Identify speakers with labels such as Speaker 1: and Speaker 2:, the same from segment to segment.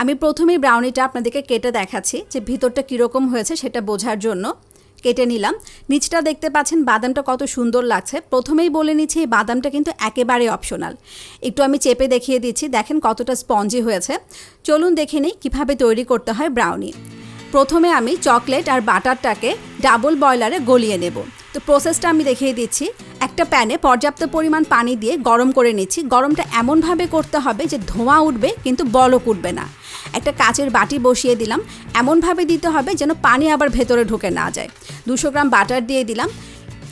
Speaker 1: আমি প্রথমেই ব্রাউনিটা আপনাদেরকে কেটে দেখাচ্ছি যে ভিতরটা কীরকম হয়েছে সেটা বোঝার জন্য। কেটে নিলাম। নিচটা দেখতে পাচ্ছেন, বাদামটা কত সুন্দর লাগছে। প্রথমেই বলে নিচ্ছি, এই বাদামটা কিন্তু একেবারে অপশনাল একটু আমি চেপে দেখিয়ে দিচ্ছি, দেখেন কতটা স্পঞ্জি হয়েছে। চলুন দেখে নিই কীভাবে তৈরি করতে হয় ব্রাউনি প্রথমে আমি চকলেট আর বাটারটাকে ডাবল বয়লারে গলিয়ে নেব। তো প্রসেসটা আমি দেখিয়ে দিচ্ছি। একটা প্যানে পর্যাপ্ত পরিমাণ পানি দিয়ে গরম করে নিচ্ছি। গরমটা এমনভাবে করতে হবে যে ধোঁয়া উঠবে, কিন্তু বলক উঠবে না। একটা কাচের বাটি বসিয়ে দিলাম। এমনভাবে দিতে হবে যেন পানি আবার ভেতরে ঢুকে না যায়। দুশো গ্রাম বাটার দিয়ে দিলাম।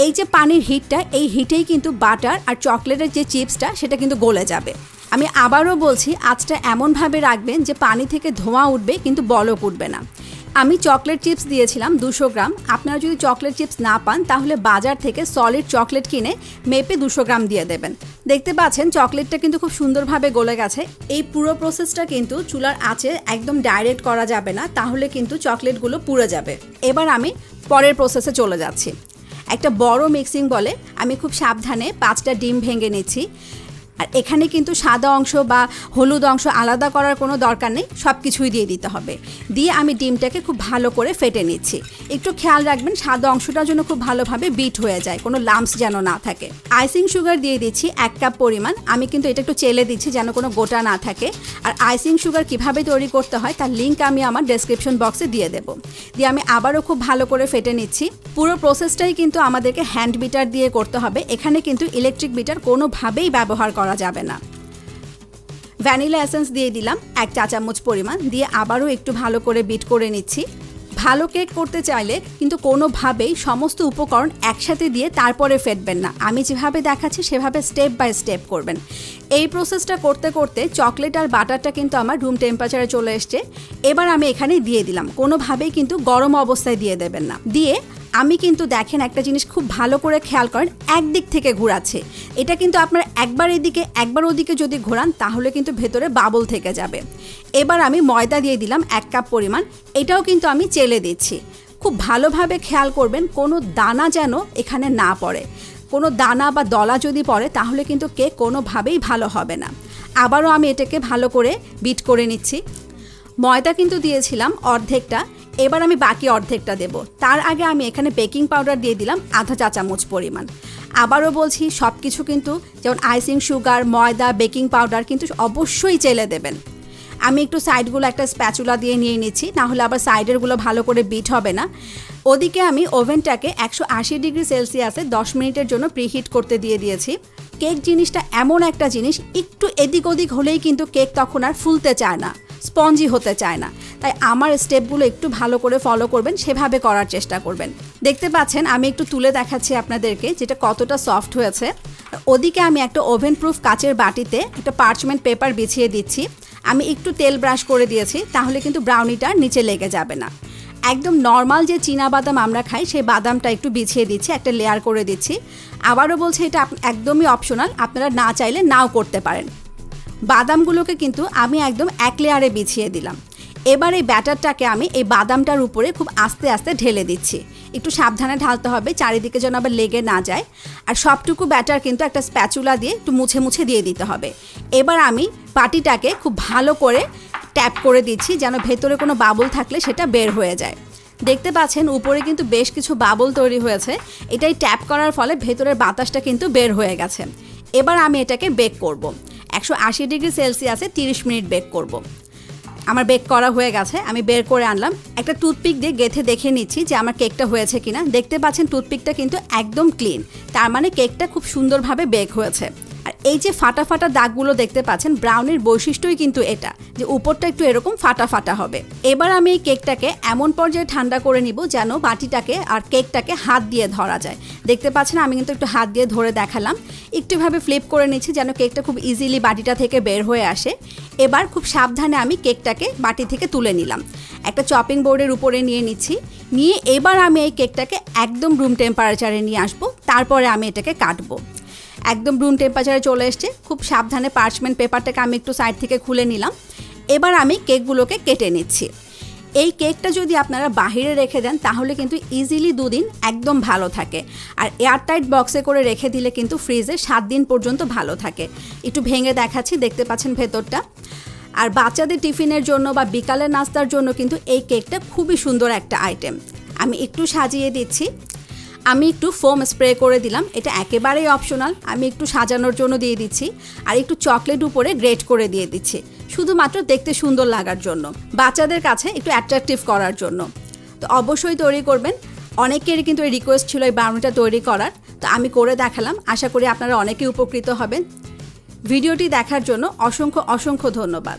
Speaker 1: এই যে পানির হিটটা, এই হিটেই কিন্তু বাটার আর চকলেটের যে চিপসটা, সেটা কিন্তু গলে যাবে। আমি আবারও বলছি আজটা এমনভাবে রাখবেন যে পানি থেকে ধোঁয়া উঠবে, কিন্তু বলক উঠবে না। আমি চকলেট চিপস দিয়েছিলাম দুশো গ্রাম। আপনারা যদি চকলেট চিপস না পান, তাহলে বাজার থেকে সলিড চকলেট কিনে মেপে দুশো গ্রাম দিয়ে দেবেন। দেখতে পাচ্ছেন, চকলেটটা কিন্তু খুব সুন্দরভাবে গলে গেছে। এই পুরো প্রসেসটা কিন্তু চুলার আঁচে একদম ডাইরেক্ট করা যাবে না, তাহলে কিন্তু চকলেটগুলো পুড়ে যাবে। এবার আমি পরের প্রসেসে চলে যাচ্ছি। একটা বড় মিক্সিং বলে আমি খুব সাবধানে পাঁচটা ডিম ভেঙে নিচ্ছি। আর এখানে কিন্তু সাদা অংশ বা হলুদ অংশ আলাদা করার কোনো দরকার নেই সব কিছুই দিয়ে দিতে হবে। দিয়ে আমি ডিমটাকে খুব ভালো করে ফেটে নিচ্ছি। একটু খেয়াল রাখবেন, সাদা অংশটার জন্য খুব ভালোভাবে বিট হয়ে যায়, কোনো লাম্পস যেন না থাকে। আইসিং সুগার দিয়ে দিচ্ছি এক কাপ পরিমাণ। আমি কিন্তু এটা একটু চেলে দিচ্ছি যেন কোনো গোটা না থাকে। আর আইসিং সুগার কীভাবে তৈরি করতে হয় তার লিঙ্ক আমি আমার ডেসক্রিপশন বক্সে দিয়ে দেবো। দিয়ে আমি আবারও খুব ভালো করে ফেটে নিচ্ছি। পুরো প্রসেসটাই কিন্তু আমাদেরকে হ্যান্ড বিটার দিয়ে করতে হবে। এখানে কিন্তু ইলেকট্রিক বিটার কোনোভাবেই ব্যবহার করা যাবে না। ভ্যানিলা এসেন্স দিয়ে দিলাম এক চা চামচ পরিমাণ, দিয়ে আবারও একটু ভালো করে বিট করে নিচ্ছি। ভালো কেক করতে চাইলে কিন্তু কোনোভাবেই সমস্ত উপকরণ একসাথে দিয়ে তারপরে ফেটবেন না। আমি যেভাবে দেখাচ্ছি সেভাবে স্টেপ বাই স্টেপ করবেন। এই প্রসেসটা করতে করতে চকলেট আর বাটারটা কিন্তু আমার রুম টেম্পারেচারে চলে এসছে। এবার আমি এখানে দিয়ে দিলাম। কোনোভাবেই কিন্তু গরম অবস্থায় দিয়ে দেবেন না। দিয়ে আমি কিন্তু দেখেন একটা জিনিস খুব ভালো করে খেয়াল করেন, একদিক থেকে ঘোরাচ্ছে। এটা কিন্তু আপনার একবার এদিকে, একবার ওদিকে যদি ঘোরান, তাহলে কিন্তু ভেতরে বাবল থেকে যাবে। এবার আমি ময়দা দিয়ে দিলাম এক কাপ পরিমাণ, এটাও কিন্তু আমি চেলে দিচ্ছি। খুব ভালোভাবে খেয়াল করবেন, কোনো দানা যেন এখানে না পড়ে। কোনো দানা বা দলা যদি পড়ে, তাহলে কিন্তু কেক কোনোভাবেই ভালো হবে না। আবারও আমি এটাকে ভালো করে বিট করে নিচ্ছি। ময়দা কিন্তু দিয়েছিলাম অর্ধেকটা এবার আমি বাকি অর্ধেকটা দেব। তার আগে আমি এখানে বেকিং পাউডার দিয়ে দিলাম আধা চা চামচ পরিমাণ। আবারও বলছি সব কিছু কিন্তু যেমন আইসিং সুগার, ময়দা, বেকিং পাউডার কিন্তু অবশ্যই চেলে দেবেন। আমি একটু সাইডগুলো একটা স্প্যাচুলা দিয়ে নিয়ে নিচ্ছি, না হলে আবার সাইডেরগুলো ভালো করে বিট হবে না। ওদিকে আমি ওভেনটাকে একশো আশি ডিগ্রি সেলসিয়াসে দশ মিনিটের জন্য প্রিহিট করতে দিয়ে দিয়েছি। কেক জিনিসটা এমন একটা জিনিস, একটু এদিক ওদিক হলেই কিন্তু কেক তখন আর ফুলতে চায় না। স্পঞ্জি হতে চায় না। তাই আমার স্টেপগুলো একটু ভালো করে ফলো করবেন, সেভাবে করার চেষ্টা করবেন। দেখতে পাচ্ছেন, আমি একটু তুলে দেখাচ্ছি আপনাদেরকে যেটা কতটা সফট হয়েছে। ওদিকে আমি একটা ওভেন প্রুফ কাচের বাটিতে একটা পার্চমেন্ট পেপার বিছিয়ে দিচ্ছি। আমি একটু তেল ব্রাশ করে দিয়েছি, তাহলে কিন্তু ব্রাউনিটা নিচে লেগে যাবে না। একদম নর্মাল যে চীনা বাদাম আমরা খাই, সেই বাদামটা একটু বিছিয়ে দিচ্ছি, একটা লেয়ার করে দিচ্ছি। আবারও বলছি, এটা একদমই অপশনাল আপনারা না চাইলে নাও করতে পারেন। বাদামগুলোকে কিন্তু আমি একদম এক লেয়ারে বিছিয়ে দিলাম। এবার এই ব্যাটারটাকে আমি এই বাদামটার উপরে খুব আস্তে আস্তে ঢেলে দিচ্ছি। একটু সাবধানে ঢালতে হবে, চারিদিকে যেন আবার লেগে না যায়। আর সবটুকু ব্যাটার কিন্তু একটা স্প্যাচুলা দিয়ে একটু মুছে মুছে দিয়ে দিতে হবে। এবার আমি পাটিটাকে খুব ভালো করে ট্যাপ করে দিচ্ছি, যেন ভেতরে কোনো বাবল থাকলে সেটা বের হয়ে যায়। দেখতে পাচ্ছেন, উপরে কিন্তু বেশ কিছু বাবল তৈরি হয়েছে। এটাই ট্যাপ করার ফলে ভেতরের বাতাসটা কিন্তু বের হয়ে গেছে। এবার আমি এটাকে বেক করব। একশো আশি ডিগ্রি সেলসিয়াসে তিরিশ মিনিট বেক করব। আমার বেক করা হয়ে গেছে, আমি বের করে আনলাম। একটা টুথপিক দিয়ে গেথে দেখে নিচ্ছি যে আমার কেকটা হয়েছে কিনা। দেখতে পাচ্ছেন টুথপিকটা কিন্তু একদম ক্লিন তার মানে কেকটা খুব সুন্দরভাবে বেক হয়েছে। এই যে ফাটা ফাটা দাগগুলো দেখতে পাচ্ছেন ব্রাউনির বৈশিষ্ট্যই কিন্তু এটা, যে উপরটা একটু এরকম ফাটা ফাটা হবে। এবার আমি এই কেকটাকে এমন পর্যায়ে ঠান্ডা করে নিব যেন বাটিটাকে আর কেকটাকে হাত দিয়ে ধরা যায়। দেখতে পাচ্ছেন, আমি কিন্তু একটু হাত দিয়ে ধরে দেখালাম। একটুভাবে ফ্লিপ করে নিচ্ছি যেন কেকটা খুব ইজিলি বাটিটা থেকে বের হয়ে আসে। এবার খুব সাবধানে আমি কেকটাকে বাটি থেকে তুলে নিলাম। একটা চপিং বোর্ডের উপরে নিয়ে নিচ্ছি। নিয়ে এবার আমি এই কেকটাকে একদম রুম টেম্পারেচারে নিয়ে আসব। তারপরে আমি এটাকে কাটবো। একদম রুম টেম্পারেচারে চলে এসছে। খুব সাবধানে পার্চমেন্ট পেপারটাকে আমি একটু সাইড থেকে খুলে নিলাম। এবার আমি কেকগুলোকে কেটে নিচ্ছি। এই কেকটা যদি আপনারা বাহিরে রেখে দেন, তাহলে কিন্তু ইজিলি দুদিন একদম ভালো থাকে। আর এয়ারটাইট বক্সে করে রেখে দিলে কিন্তু ফ্রিজে সাত দিন পর্যন্ত ভালো থাকে। একটু ভেঙে দেখাচ্ছি, দেখতে পাচ্ছেন ভেতরটা। আর বাচ্চাদের টিফিনের জন্য বা বিকালের নাস্তার জন্য কিন্তু এই কেকটা খুবই সুন্দর একটা আইটেম আমি একটু সাজিয়ে দিচ্ছি। আমি একটু ফোম স্প্রে করে দিলাম। এটা একেবারেই অপশনাল আমি একটু সাজানোর জন্য দিয়ে দিচ্ছি। আর একটু চকলেট উপরে গ্রেট করে দিয়ে দিচ্ছি। শুধুমাত্র দেখতে সুন্দর লাগার জন্য। বাচ্চাদের কাছে একটু অ্যাট্রাকটিভ করার জন্য। তো অবশ্যই তৈরি করবেন। অনেকেরই কিন্তু এই রিকোয়েস্ট ছিল এই ব্রাউনিটা তৈরি করার। তো আমি করে দেখালাম। আশা করি আপনারা অনেকেই উপকৃত হবেন। ভিডিওটি দেখার জন্য অসংখ্য অসংখ্য ধন্যবাদ।